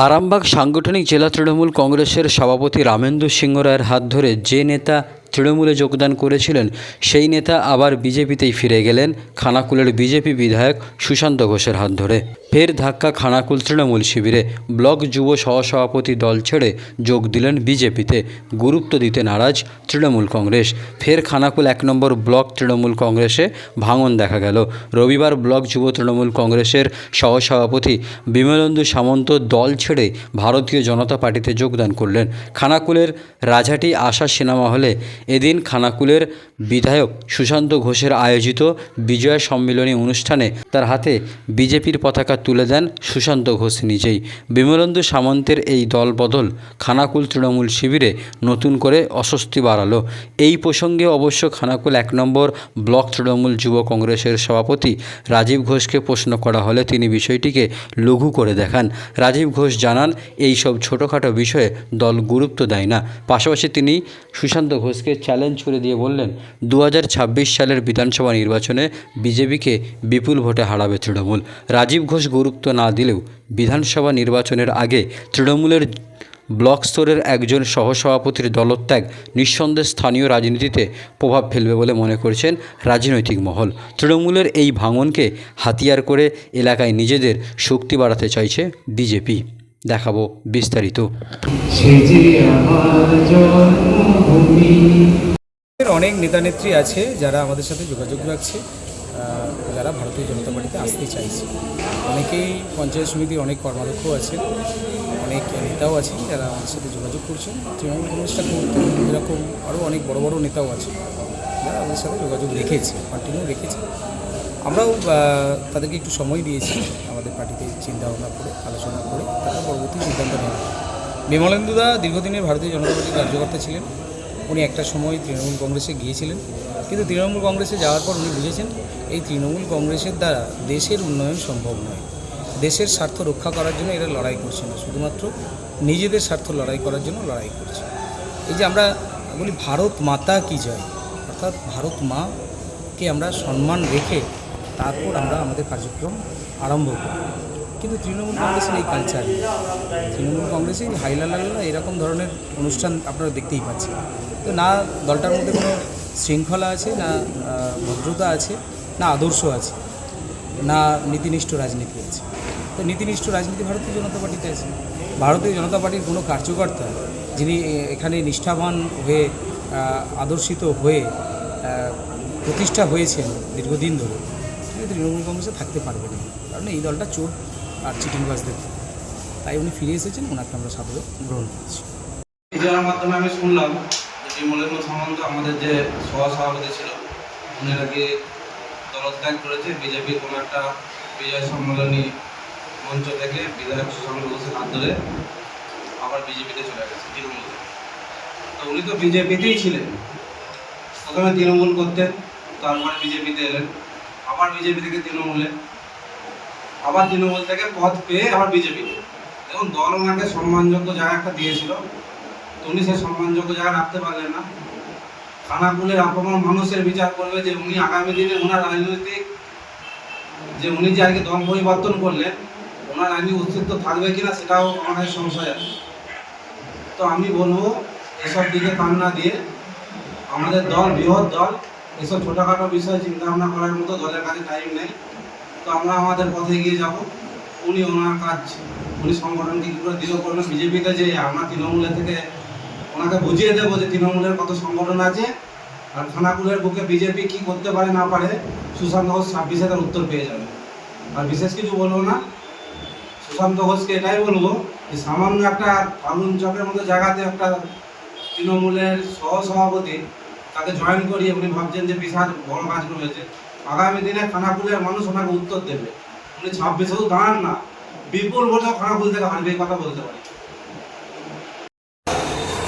আরামবাগ সাংগঠনিক জেলা তৃণমূল কংগ্রেসের সভাপতি রামেন্দু সিংহ রায়ের হাত ধরে যে নেতা তৃণমূলে যোগদান করেছিলেন, সেই নেতা আবার বিজেপিতেই ফিরে গেলেন খানাকুলের বিজেপি বিধায়ক সুশান্ত ঘোষের হাত ধরে। ফের ধাক্কা খানাকুল তৃণমূল শিবিরে। ব্লক যুব সহসভাপতি দল ছেড়ে যোগ দিলেন বিজেপিতে। গুরুত্ব দিতে নারাজ তৃণমূল কংগ্রেস। ফের খানাকুল এক নম্বর ব্লক তৃণমূল কংগ্রেসে ভাঙন দেখা গেল। রবিবার ব্লক যুব তৃণমূল কংগ্রেসের সহসভাপতি বিমলেন্দু সামন্ত দল ছেড়ে ভারতীয় জনতা পার্টিতে যোগদান করলেন। খানাকুলের রাজাটি আশা সিনেমা হলে এদিন খানাকুলের বিধায়ক সুশান্ত ঘোষের আয়োজিত বিজয় সম্মিলনী অনুষ্ঠানে তার হাতে বিজেপির পতাকা তুলে দেন সুশান্ত ঘোষ নিজেই। বিমলেন্দু সামন্তের এই দলবদল খানাকুল তৃণমূল শিবিরে নতুন করে অস্বস্তি বাড়ালো। এই প্রসঙ্গে অবশ্য খানাকুল এক নম্বর ব্লক তৃণমূল যুব কংগ্রেসের সভাপতি রাজীব ঘোষকে প্রশ্ন করা হলে তিনি বিষয়টিকে লঘু করে দেখান। রাজীব ঘোষ জানান এই সব ছোটোখাটো বিষয়ে দল গুরুত্ব দেয় না। পাশাপাশি তিনি সুশান্ত ঘোষকে চ্যালেঞ্জ করে দিয়ে বললেন দু হাজার ছাব্বিশ সালের বিধানসভা নির্বাচনে বিজেপিকে বিপুল ভোটে হারাবে তৃণমূল। রাজীব ঘোষ গুরুত্ব না দিলেও বিধানসভা নির্বাচনের আগে তৃণমূলের ব্লক স্তরের একজন সহসভাপতির দলত্যাগ নিঃসন্দেহে স্থানীয় রাজনীতিতে প্রভাব ফেলবে বলে মনে করছেন রাজনৈতিক মহল। তৃণমূলের এই ভাঙনকে হাতিয়ার করে এলাকায় নিজেদের শক্তি বাড়াতে চাইছে বিজেপি। দেখাবো বিস্তারিত। আমার জন্মভূমি অনেক নেতানেত্রী আছে যারা আমাদের সাথে যোগাযোগ রাখছে যারা ভারতীয় জনতা পার্টিতে আসতে চাইছে। অনেকেই পঞ্চায়েত সমিতির অনেক কর্মাধ্যক্ষ আছেন, অনেক নেতাও আছেন যারা আমাদের সাথে যোগাযোগ করছেন। তৃণমূল কংগ্রেসটা করতে এরকম আরও অনেক বড় বড় নেতাও আছে যারা আমাদের সাথে যোগাযোগ রেখেছে কন্টিনিউ রেখেছে। আমরাও তাদেরকে একটু সময় দিয়েছি আমাদের পার্টিতে চিন্তা ভাবনা করে, আলোচনা করে তারা পরবর্তী সিদ্ধান্ত নেবে বিমলেন্দুদা দীর্ঘদিনের ভারতীয় জনতা পার্টির কার্যকর্তা ছিলেন। উনি একটা সময় তৃণমূল কংগ্রেসে গিয়েছিলেন, কিন্তু তৃণমূল কংগ্রেসে যাওয়ার পর উনি বুঝেছেন এই তৃণমূল কংগ্রেসের দ্বারা দেশের উন্নয়ন সম্ভব নয়। দেশের স্বার্থ রক্ষা করার জন্য এরা লড়াই করছে না, শুধুমাত্র নিজেদের স্বার্থ লড়াই করার জন্য লড়াই করছে। এই যে আমরা বলি ভারত মাতা কি জয়, অর্থাৎ ভারত মাকে আমরা সম্মান রেখে তারপর আমরা আমাদের কার্যক্রম আরম্ভ করি। কিন্তু তৃণমূল কংগ্রেসের এই কালচার তৃণমূল কংগ্রেসে হাইলা লাল্লা এরকম ধরনের অনুষ্ঠান আপনারা দেখতেই পাচ্ছেন। তো না দলটার মধ্যে কোনো শৃঙ্খলা আছে, না ভদ্রতা আছে, না আদর্শ আছে, না নীতিনিষ্ঠ রাজনীতি আছে। তো নীতিনিষ্ঠ রাজনীতি ভারতীয় জনতা পার্টিতে আছে। ভারতীয় জনতা পার্টির কোনো কার্যকর্তা যিনি এখানে নিষ্ঠাবান হয়ে আদর্শিত হয়ে প্রতিষ্ঠা হয়েছেন দীর্ঘদিন ধরে তৃণমূল কংগ্রেসে থাকতে পারবে না। কারণ এই দলটা চোর আর চিটিংবাজদের। তাই উনি ফিরে এসেছেন, ওনাকে আমরা সাদরে গ্রহণ করছি। মাধ্যমে আমি শুনলাম যে বিমলেন্দু সামন্ত আমাদের যে সহসভাপতি ছিল, উনি নাকি দলত্যাগ করেছে, বিজেপি কোনো একটা বিজয় সম্মেলনী মঞ্চ থেকে বিধায়ক সুশান্ত ঘোষের হাত ধরে আবার বিজেপিতে চলে গেছে, তৃণমূল। তো উনি তো বিজেপিতেই ছিলেন। প্রথমে তৃণমূল করতেন, তারপরে বিজেপিতে এলেন, আবার বিজেপি থেকে তৃণমূলে। আবার তৃণমূল থেকে পদ পেয়ে আবার বিজেপিতে। দেখুন, দল ওনাকে সম্মানযোগ্য জায়গা একটা দিয়েছিল। উনি সেই সম্মানযোগ্য জায়গা রাখতে পারলেন না। খানাকুলের আপমর মানুষের বিচার করবে যে উনি আগামী দিনে ওনার রাজনৈতিক যে উনি যে আজকে দল পরিবর্তন করলেন ওনার রাজনৈতিক অস্তিত্ব থাকবে কিনা সেটাও আমাদের সংশয় আছে। তো আমি বলব, এসব দিকে কান না দিয়ে আমাদের দল, বৃহৎ দল, এসব ছোটোখাটো বিষয়ে চিন্তা ভাবনা করার মতো দলের কাছে টাইম নেই। তো আমরা আমাদের পথে এগিয়ে যাব। উনি ওনার কাজ, উনি সংগঠনকে কী করে দৃঢ় করবেন? বিজেপিতে যে আমরা তৃণমূলের থেকে ওনাকে বুঝিয়ে দেবো যে তৃণমূলের কত সংগঠন আছে আর খানাকুলের বুকে বিজেপি কি করতে পারে, না পারে, সুশান্ত ঘোষ ছাব্বিশে তার উত্তর পেয়ে যাবে। আর বিশেষ কিছু বলব না, সুশান্ত ঘোষকে এটাই বলব যে সামান্য একটা ফালুন চকের মতো জায়গাতে একটা তৃণমূলের সহসভাপতি তাকে জয়েন করিয়ে উনি ভাবছেন যে বিশাল বড় কাজ করেছে আগামী দিনে খানাকুলের মানুষ ওনাকে উত্তর দেবে। উনি ছাব্বিশেও দাঁড়ান না। বিপুল ভোটে খানাকুল থেকে হারবে কথা বলতে পারি।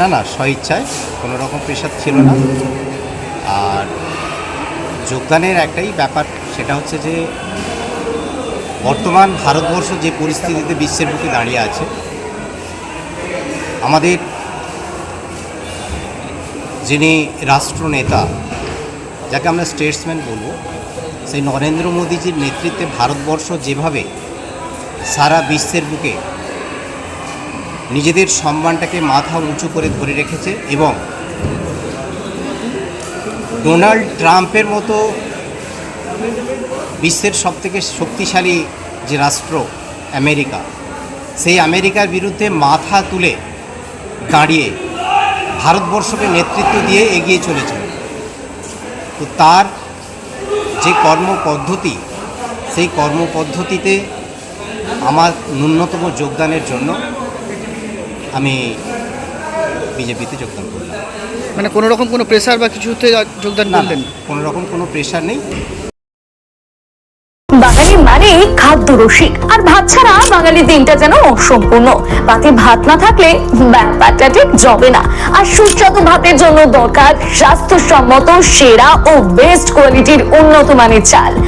না না, স্বইচ্ছায় কোনো রকম প্রেশার ছিল না। আর যোগদানের একটাই ব্যাপার, সেটা হচ্ছে যে বর্তমান ভারতবর্ষ যে পরিস্থিতিতে বিশ্বের বুকে দাঁড়িয়ে আছে, আমাদের যিনি রাষ্ট্রনেতা, যাকে আমরা স্টেটসম্যান বলব, সেই নরেন্দ্র মোদীজির নেতৃত্বে ভারতবর্ষ যেভাবে সারা বিশ্বের বুকে নিজেদের সম্মানটাকে মাথা উঁচু করে ধরে রেখেছে এবং ডোনাল্ড ট্রাম্পের মতো বিশ্বের সবথেকে শক্তিশালী যে রাষ্ট্র আমেরিকা, সেই আমেরিকার বিরুদ্ধে মাথা তুলে দাঁড়িয়ে ভারতবর্ষকে নেতৃত্ব দিয়ে এগিয়ে চলেছে। তো তার যে কর্মপদ্ধতি, সেই কর্মপদ্ধতিতে আমার ন্যূনতম যোগদানের জন্য আমি বিজেপিতে যোগদান করলাম। মানে কোনো রকম কোনো প্রেসার বা কিছুতে যোগদান না করলেন? কোনো রকম কোনো প্রেশার নেই। বাঙালি মানে খাদ্য রসিক। আর ভাত ছাড়া বাঙালি দিনটা যেন অসম্পূর্ণ। পাতে ভাত না থাকলে ব্যাপারটা ঠিক জবে না। আর সুস্বাদু ভাতের জন্য দরকার স্বাস্থ্যসম্মত সেরা ও বেস্ট কোয়ালিটির উন্নত মানের চাল।